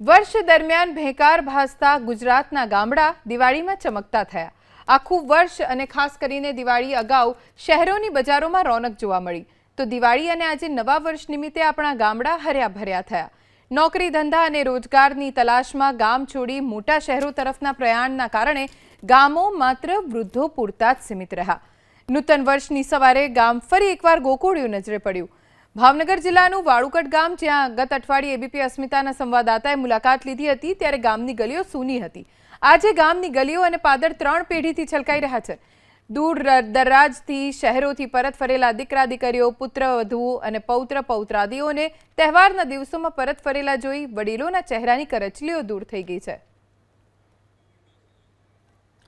વર્ષ દરમિયાન ભેંકાર ભાસતા ગુજરાતના ગામડા દિવાળીમાં ચમકતા થયા. આખું વર્ષ અને ખાસ કરીને દિવાળી અગાઉ શહેરોની બજારોમાં રોનક જોવા મળી. તો દિવાળી અને આજે નવા વર્ષ નિમિત્તે આપણા ગામડા હર્યા ભર્યા થયા. નોકરી ધંધા અને રોજગારની તલાશમાં ગામ છોડી મોટા શહેરો તરફના પ્રયાણના કારણે ગામો માત્ર વૃદ્ધો પૂરતા જ સીમિત રહ્યા. નૂતન વર્ષની સવારે ગામ ફરી એકવાર ગોકુળિયું નજરે પડ્યું. ભાવનગર જિલ્લાનું વાળુકટ ગામ, જ્યાં ગત અઠવાડિયે એબીપી અસ્મિતાના સંવાદદાતાએ મુલાકાત લીધી હતી, ત્યારે ગામની ગલીઓ સૂની હતી. આજે ગામની ગલીઓ અને પાદર ત્રણ પેઢીથી છલકાઈ રહ્યા છે. દૂર દરરાજથી શહેરોથી પરત ફરેલા દીકરા, દીકરીઓ, પુત્ર વધુઓ અને પૌત્ર, પૌત્રાદીઓને તહેવારના દિવસોમાં પરત ફરેલા જોઈ વડીલોના ચહેરાની કરચલીઓ દૂર થઈ ગઈ છે.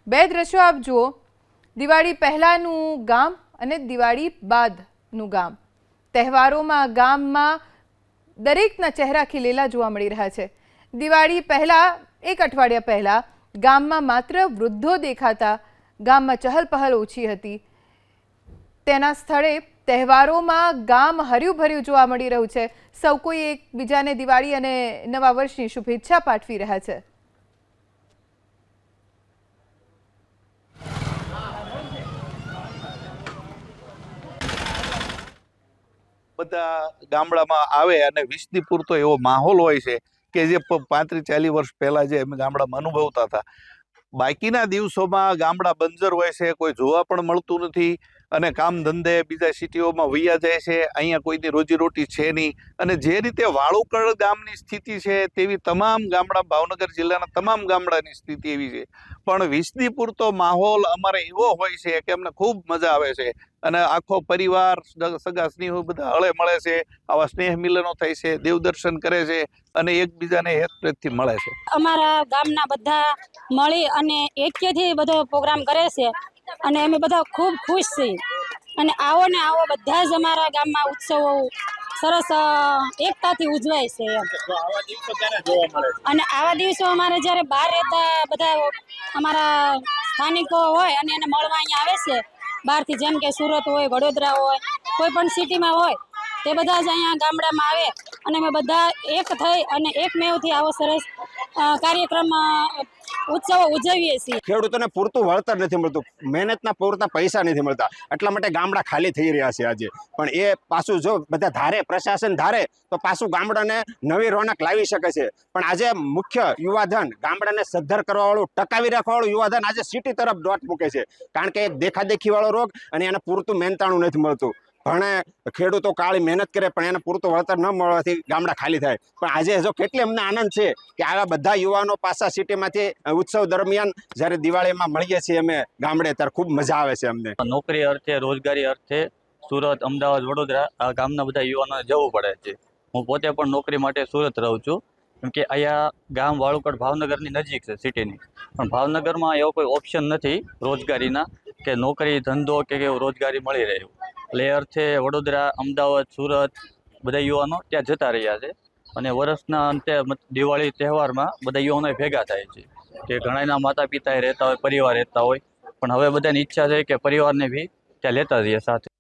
બે દ્રશ્યો આપ જુઓ. દિવાળી પહેલાંનું ગામ અને દિવાળી બાદનું ગામ. તહેવારોમાં, ગામમાં દરેકના ચહેરા ખીલેલા જોવા મળી રહ્યા છે. દિવાળી પહેલા, એક અઠવાડિયા પહેલાં, ગામમાં માત્ર વૃદ્ધો દેખાતા, ગામમાં ચહલપહલ ઓછી હતી. તેના સ્થળે તહેવારોમાં ગામ હર્યું ભર્યું જોવા મળી રહ્યું છે. સૌ કોઈ એકબીજાને દિવાળી અને નવા વર્ષની શુભેચ્છા પાઠવી રહ્યા છે. બધા ગામડામાં આવે અને વીસની પૂરતો એવો માહોલ હોય છે કે જે પાંત્રીસ, ચાલીસ વર્ષ પહેલાં જે અમે ગામડામાં અનુભવતા હતા. બાકીના દિવસોમાં ગામડા બંજર હોય છે, કોઈ જોવા પણ મળતું નથી. અને કામ ધંધે બીજા સિટીઓમાં વૈયા જાય છે, અહીંયા કોઈની રોજીરોટી છે નહીં. અને જે રીતે વાળુકડ ગામની સ્થિતિ છે, તેવી તમામ ગામડા, ભાવનગર જિલ્લાના તમામ ગામડાની સ્થિતિ એવી છે. પણ વીસની પૂરતો માહોલ અમારે એવો હોય છે કે અમને ખૂબ મજા આવે છે. અને આખો પરિવાર સગા સ્નેહો બધા હળે મળે છે, આવા સ્નેહ મિલનો થાય છે, દેવદર્શન કરે છે અને એકબીજાને હેતપ્રેતથી મળે છે. અમારા ગામના બધા મળી અને એક્યથી બધો પ્રોગ્રામ કરે છે. અને અમે બધા ખૂબ ખુશ છીએ. અને આવો ને આવો બધા જ અમારા ગામમાં ઉત્સવો સરસ એકતાથી ઉજવાય છે અને આવા દિવસો અમારે જ્યારે બહાર રહેતા બધા અમારા સ્થાનિકો હોય અને એને મળવા અહીંયા આવે છે બહારથી જેમ કે સુરત હોય વડોદરા હોય કોઈ પણ સિટીમાં હોય તે બધા જ અહીંયા ગામડામાં આવે. અને અમે બધા એક થઈ અને એક મેવથી આવો સરસ કાર્યક્રમ ઉત્સવો ઉજવીએ છીએ. ખેડૂતોને પૂરતું વળતર નથી મળતું. મહેનતના પૂરતા પૈસા નથી મળતા. એટલા માટે ગામડા ખાલી થઈ રહ્યા છે આજે. પણ એ પાછું જો બધા ધારે, પ્રશાસન ધારે, તો પાછું ગામડાને નવી રોનક લાવી શકે છે. પણ આજે મુખ્ય યુવાધન ગામડાને સદ્ધર કરવાવાળું, ટકાવી રાખવાવાળું યુવાધન આજે સિટી તરફ દોટ મૂકે છે. કારણ કે દેખાદેખીવાળો રોગ અને એને પૂરતું મહેનતાણું નથી મળતું. ભણે ખેડૂતો કાળી મહેનત કરે, પણ એને પૂરતું વળતર ન મળવાથી ગામડા ખાલી થાય. પણ આજે જો કેટલી અમને આનંદ છે કે આવા બધા યુવાનો પાછા સિટીમાંથી ઉત્સવ દરમિયાન જ્યારે દિવાળીમાં મળીએ છીએ અમે ગામડે, ત્યારે ખૂબ મજા આવે છે અમને. નોકરી અર્થે, રોજગારી અર્થે સુરત, અમદાવાદ, વડોદરા આ ગામના બધા યુવાનોને જવું પડે છે. હું પોતે પણ નોકરી માટે સુરત રહું છું. કેમ કે અહીંયા ગામ વાળુકડ ભાવનગરની નજીક છે સિટીની. પણ ભાવનગરમાં એવો કોઈ ઓપ્શન નથી રોજગારીના કે નોકરી ધંધો કે રોજગારી મળી રહે એવું છે વડોદરા, અમદાવાદ, સુરત, બધા યુવાનો ત્યાં જતા રહ્યા છે. અને વર્ષના અંતે દિવાળી તહેવારમાં બધા યુવાનો ભેગા થાય છે. કે ઘણાના માતા પિતાએ રહેતા હોય, પરિવાર રહેતા હોય. પણ હવે બધાની ઈચ્છા છે કે પરિવારને બી ત્યાં લેતા જઈએ સાથે.